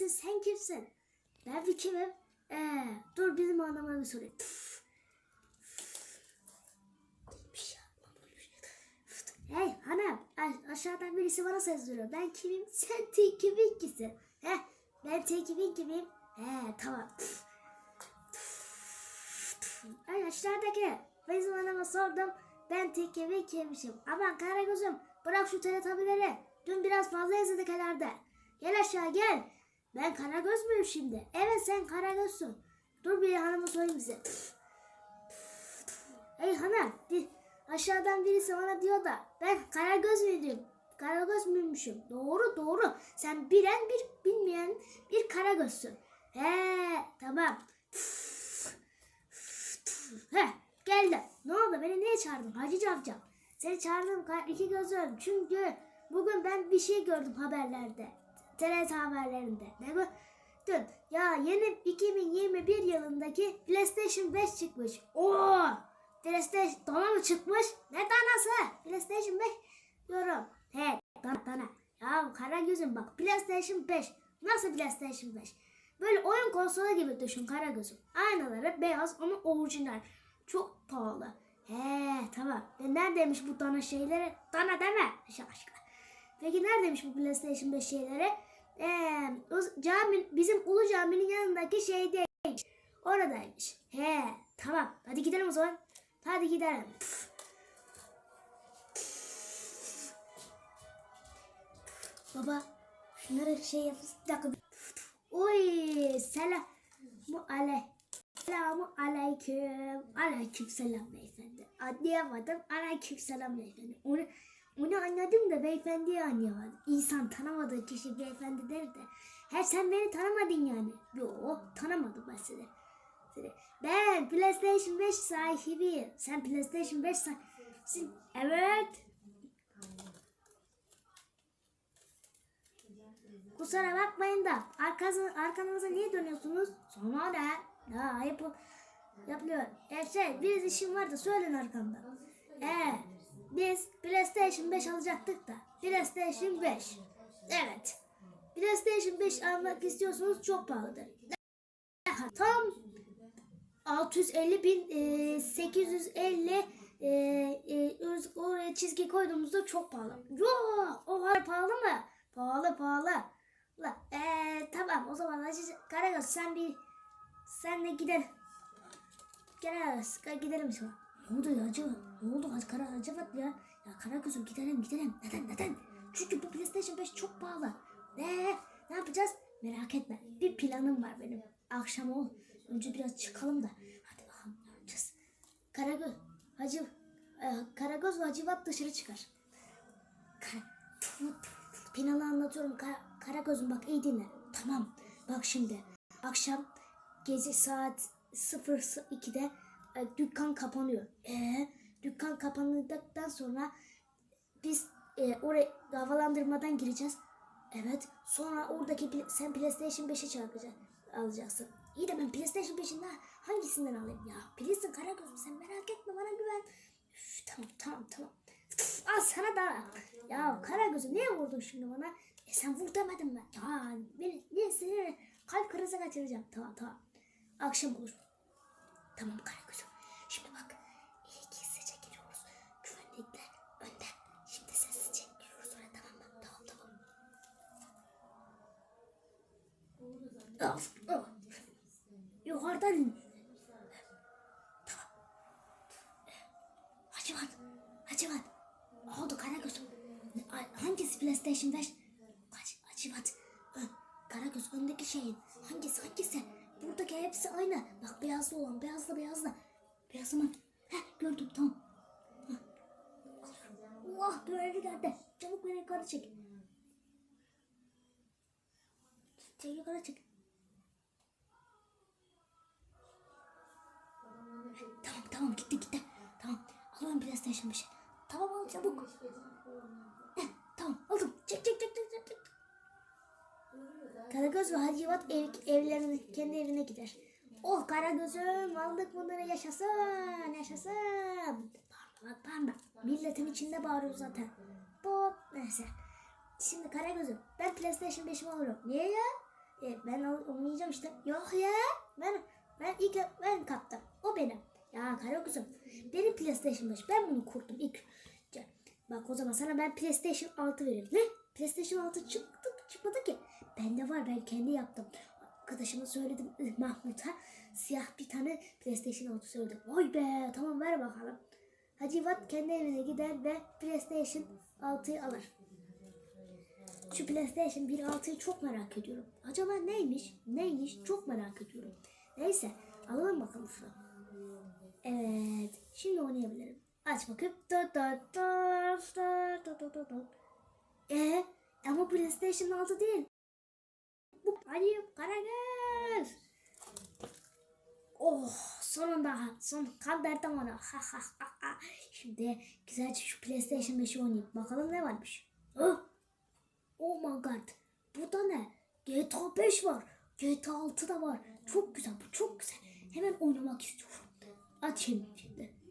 değilsin sen kimsin? Ben bir kimim? Ee, dur bizim anlama bir sorayım. Şey. Hey hanım aşağıdan birisi bana sesleniyor. Ben kimim? Sen Tinky Winky'sin. He ben Tinky Winky miyim? He tamam. Ay aşağıdaki bizim anama sordum. Ben Tinky Winky'ymişim. Aman Karagöz'üm bırak şu teletabileri. Dün biraz fazla izledik herhalde. Gel aşağı gel. Ben Karagöz müyüm şimdi? Evet sen Karagöz'sün. Dur bir hanıma sorayım bize. Hey hanım, aşağıdan birisi bana diyor da ben Karagöz müydüm? Karagöz müymüşüm? Doğru doğru. Sen bilen bir bilmeyen bir Karagöz'sün. He tamam. He geldim. Ne oldu? Beni niye çağırdın? Hacı Cavcav. Seni çağırdım iki gözüm. Çünkü bugün ben bir şey gördüm haberlerde. TRT haberlerinde. Ne gördün? Ya yeni 2021 yılındaki PlayStation 5 çıkmış. Oo! PlayStation dana mı çıkmış? Ne danası? PlayStation 5 diyorum. He dana dana. Ya kara gözüm bak PlayStation 5. Nasıl PlayStation 5? Böyle oyun konsolu gibi düşün kara gözüm. Aynaları beyaz ama orijinal. Çok pahalı. He tamam. E neredeymiş bu dana şeyleri? Dana deme. Şaşkın. Peki neredeymiş bu PlayStation 5 şeyleri? Ee, o cami, bizim Ulu Cami'nin yanındaki şeydeymiş. Oradaymış. He tamam. Hadi gidelim o zaman. Hadi gidelim. Baba şunları şey yapsın. Bir dakika. Oy selam. Mu ale. Selamu aleyküm. Aleyküm selam beyefendi. Anlayamadım. Aleyküm selam beyefendi. Onu anladım da beyefendiyi anlayamadım. İnsan tanımadığı kişi beyefendi der de. Her sen beni tanımadın yani. Yo tanımadım ben seni. Ben PlayStation 5 sahibiyim. Sen PlayStation 5 sahibisin. Evet. Kusura bakmayın da arkası, arkanıza niye dönüyorsunuz? Sonra da daha ayıp yapılıyor. E şey bir işim vardı söyleyin arkamdan. E biz PlayStation 5 alacaktık da PlayStation 5. Evet. PlayStation 5 almak istiyorsanız çok pahalıdır. Tam 650 bin e, 850 e, e, oraya çizgi koyduğumuzda çok pahalı. Yo, o kadar pahalı mı? Pahalı pahalı. Ulan ee, tamam o zaman Karagöz sen bir sen de gidelim. Karagöz gidelim sonra. Ne oldu ya Hacı? Ne oldu Kara Vat ya? Ya Karagöz'üm gidelim gidelim. Neden neden? Çünkü bu PlayStation 5 çok pahalı. Ne? Ne yapacağız? Merak etme. Bir planım var benim. Akşam ol. Önce biraz çıkalım da. Hadi bakalım ne yapacağız? Karagöz, Hacı, e, Karagöz ve Hacı dışarı çıkar. Kara, Planı anlatıyorum. Kara, Karagöz'üm bak iyi dinle. Tamam. Bak şimdi. Akşam gece saat 02'de e, dükkan kapanıyor. Ee, dükkan kapandıktan sonra biz e, oraya havalandırmadan gireceğiz. Evet. Sonra oradaki sen PlayStation 5'i çarpacaksın. Alacaksın. İyi de ben PlayStation 5'in ha- hangisinden alayım ya? Bilirsin Karagöz'üm sen merak etme bana güven. Üf, tamam tamam tamam. Al sana da. Ya Karagöz'ü niye vurdun şimdi bana? E sen vur demedim ben. Ya beni niye seni kalp krizi kaçıracağım. Tamam tamam. Akşam olur. Tamam Karagöz'üm. Şimdi bak. İyi gizlice giriyoruz. Güvenlikler önde. Şimdi sessizce giriyoruz oraya tamam mı? Tamam tamam. Of, of. Yukarıdan. Tamam. Hacivat. Hacivat. Oldu Karagöz'üm? Hangisi PlayStation 5? Hac- Hacivat. Karagöz öndeki şeyin. Hangisi hangisi? Buradaki hepsi aynı. Bak beyazlı olan beyazlı beyazlı. Beyazlı mı? Heh gördüm tamam. Heh. Allah görevi geldi. Çabuk beni yukarı çek. Çek yukarı çek. Tamam tamam gitti gitti. Tamam alıyorum PlayStation 5'i. Tamam al çabuk. Heh, tamam aldım. Çek çek çek çek çek. Karagöz ve Hacivat ev, evlerine, kendi evine gider. Oh Karagöz'üm aldık bunları yaşasın yaşasın. Bak bağırma. Milletin içinde bağırıyor zaten. Bu neyse. Şimdi Karagöz'üm ben PlayStation 5'imi alıyorum. Niye ya? E, ben al- oynayacağım işte. Yok ya. Ben ben ilk ben kaptım. O benim. Ya kara kızım. Benim PlayStation 5. Ben bunu kurdum ilk. Bak o zaman sana ben PlayStation 6 veririm. Ne? PlayStation 6 çıktı, çıkmadı ki. Bende var ben kendi yaptım. Arkadaşıma söyledim Mahmut'a. Siyah bir tane PlayStation 6 söyledim. Vay be tamam ver bakalım. Hacivat kendi evine gider ve PlayStation 6'yı alır. Şu PlayStation 1 6'yı çok merak ediyorum. Acaba neymiş? Neymiş? Çok merak ediyorum. Neyse alalım bakalım şunu. Evet. Şimdi oynayabilirim. Aç bakayım. Dört ama PlayStation 6 değil. Bu Ali Karagöz. Oh sonunda son kandırdım onu. Ha, ha, ha, ha. Şimdi güzelce şu PlayStation 5'i oynayayım. Bakalım ne varmış. Oh, oh my god. Burada ne? GTA 5 var. GTA 6 da var. Çok güzel bu çok güzel. Hemen oynamak istiyorum. Açayım şimdi.